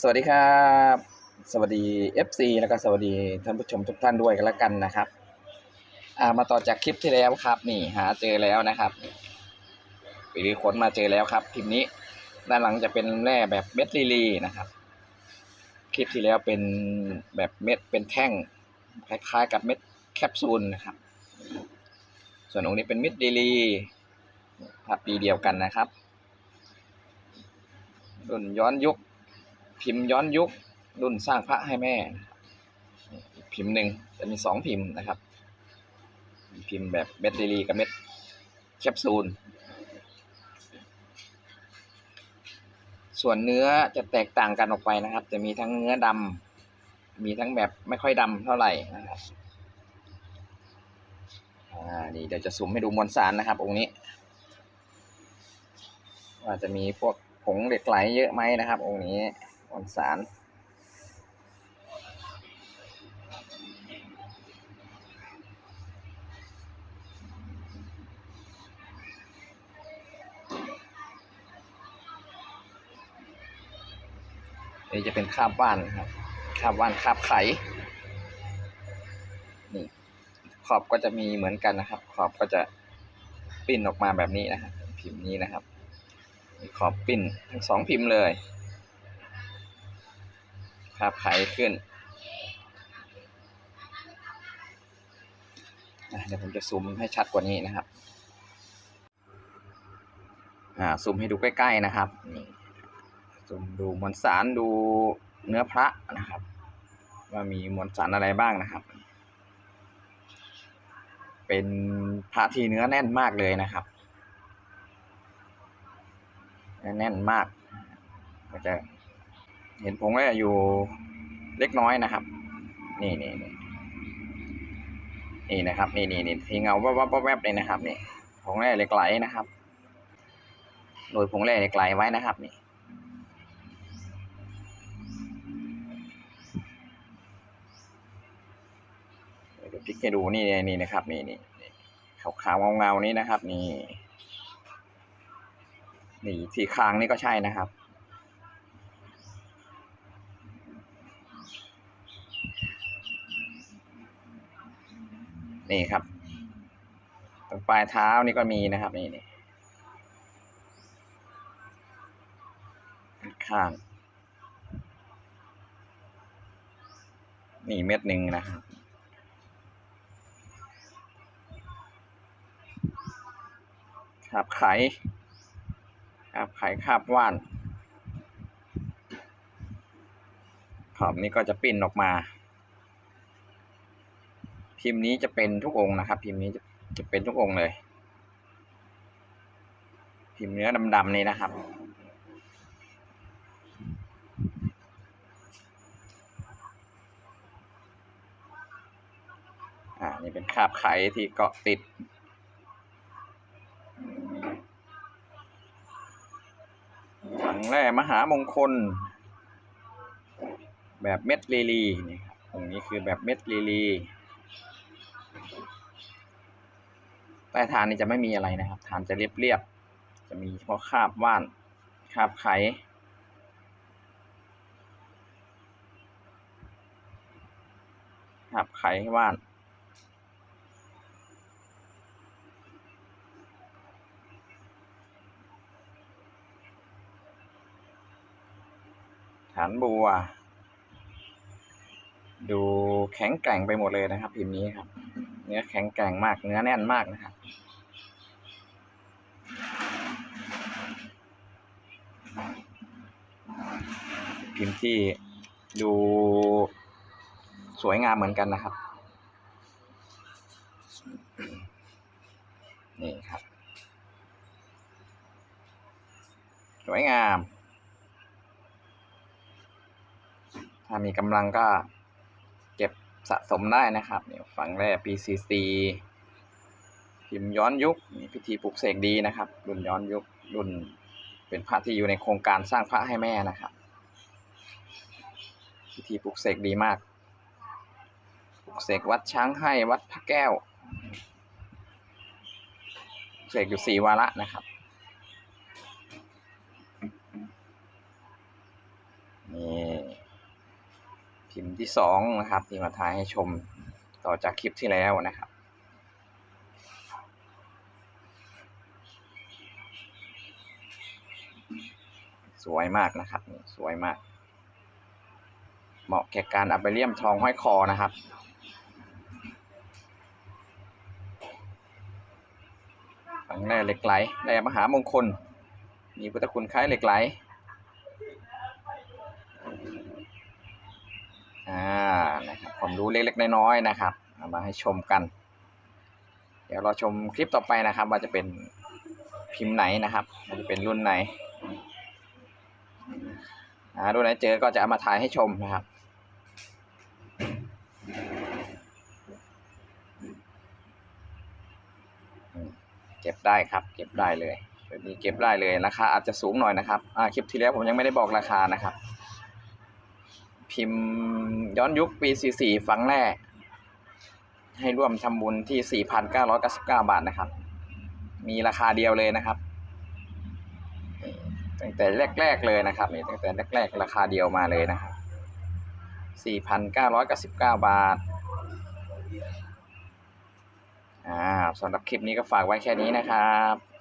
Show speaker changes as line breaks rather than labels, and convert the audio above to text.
สวัสดีครับ สวัสดี FC แล้วก็สวัสดีท่านผู้ชมทุกท่านด้วยกันแล้วกันนะครับอ่ามาต่อจากคลิปที่แล้วครับ นี่หาเจอแล้วนะครับไปรีค้นมาเจอแล้วครับพิมพ์นี้ด้านหลังจะเป็นแร่แบบเม็ดลีลีนะครับ คลิปที่แล้วเป็นแบบเม็ดเป็นแท่งคล้ายๆ กับเม็ดแคปซูลนะครับ ส่วนองค์นี้เป็นเม็ดลีลีครับปีเดียวกันนะครับรุ่นย้อนยุค พิมพ์ย้อนยุครุ่นสร้างพระให้แม่พิมพ์หนึ่งจะมีสองพิมพ์นะครับ พิมพ์แบบเม็ดลีลีกับเม็ดแคปซูล ส่วนเนื้อจะแตกต่างกันออกไปนะครับ จะมีทั้งเนื้อดำมีทั้งแบบไม่ค่อยดำเท่าไหร่นะครับอ่านี่เดี๋ยวจะสุ่มให้ดูมวลสารนะครับ องค์นี้ว่าจะมีพวกผงเหล็กไหลเยอะไหมนะครับ องค์นี้ มวลสารนี่จะเป็นคาบว่านครับคาบว่านคาบไข่นี่ขอบก็จะมีเหมือนกันนะครับ ขอบก็จะปิ้นออกมาแบบนี้นะครับพิมพ์นี้นะครับ ขอบปิ้นทั้งสองพิมพ์เลย คราบไขขึ้น เดี๋ยวผมจะซูมให้ชัดกว่านี้นะครับ อ่าซูมให้ดูใกล้ ๆนะครับ นี่ซูมดูมวลสารดูเนื้อพระนะครับ ว่ามีมวลสารอะไรบ้างนะครับ เป็นพระที่เนื้อแน่นมากเลยนะครับ แน่นมากก็จะ เห็นผงแร่อยู่เล็กน้อยนะครับ นี่นี่นี่นี่นะครับ นี่นี่นี่ทีเงาวับวับวับแวบเลยนะครับ นี่ผงแร่เหล็กไหลนะครับ โดยผงแร่เหล็กไหลไว้นะครับ นี่เดี๋ยวพลิกให้ดูนี่นี่นะครับ นี่นี่นี่ขาวๆเงาๆนี้นะครับ นี่ นี่สีคางนี่ก็ใช่นะครับ นี่ครับ ตรงปลายเท้านี่ก็มีนะครับ นี่นี่ข้างนี่เม็ดหนึ่งนะครับคาบไขคาบไขคาบว่าน ขอบนี้ก็จะปิ้นออกมา พิมพ์นี้จะเป็นทุกองค์นะครับ พิมพ์นี้จะจะเป็นทุกองค์เลย พิมพ์เนื้อดำๆนี่นะครับ อ่า นี่เป็นคาบไขที่เกาะติดฝังแร่มหามงคล แบบเม็ดลีลีนี่ครับตรงนี้คือแบบเม็ดลีลี ใต้ฐานนี่จะไม่มีอะไรนะครับ ฐานจะเรียบๆ จะมีเฉพาะคราบว่านคราบไขคราบไขว่าน ฐานบัว ดูแข็งแกร่งไปหมดเลยนะครับพิมพ์นี้ครับ เนื้อแข็งแกร่งมาก เนื้อแน่นมากนะครับพิมพ์ที่ดูสวยงามเหมือนกันนะครับ นี่ครับ สวยงาม ถ้ามีกำลังก็ สะสมได้นะครับเนี่ยฝังแร่ PCC พิมพ์ย้อนยุคนี่พิธีปลุกเสกดีนะครับ รุ่นย้อนยุครุ่นเป็นพระที่อยู่ในโครงการสร้างพระให้แม่นะครับ พิธีปลุกเสกดีมากปลุกเสกวัดช้างให้วัดพระแก้วเสกอยู่สี่วาระนะครับนี่ พิมพ์ที่สองนะครับ ที่มาถ่ายให้ชมต่อจากคลิปที่แล้วนะครับ สวยมากนะครับ สวยมาก เหมาะแก่การเอาไปเลี่ยมทองห้อยคอนะครับฝังแร่เหล็กไหลแร่มหามงคล มีพุทธคุณคล้ายเหล็กไหล อ่านะครับความรู้เล็กๆน้อยๆนะครับเอามาให้ชมกัน เดี๋ยวเราชมคลิปต่อไปนะครับ ว่าจะเป็นพิมพ์ไหนนะครับว่าจะเป็นรุ่นไหนอ่ารุ่นไหนเจอก็จะเอามาถ่ายให้ชมนะครับเก็บได้ครับ เก็บได้เลยแบบนี้เก็บได้เลยราคาอาจจะสูงหน่อยนะครับอ่าคลิปที่แล้วผมยังไม่ได้บอกราคานะครับ พิมพ์ย้อนยุคปี 44 ฝังแรก ให้ร่วมทำบุญที่ 4,999 บาทนะครับ มีราคาเดียวเลยนะครับ ตั้งแต่แรก ๆเลยนะครับนี่ตั้งแต่แรก ๆ ราคาเดียวมาเลยนะครับ 4,999 บาทอ่าสำหรับคลิปนี้ก็ฝากไว้แค่นี้นะครับ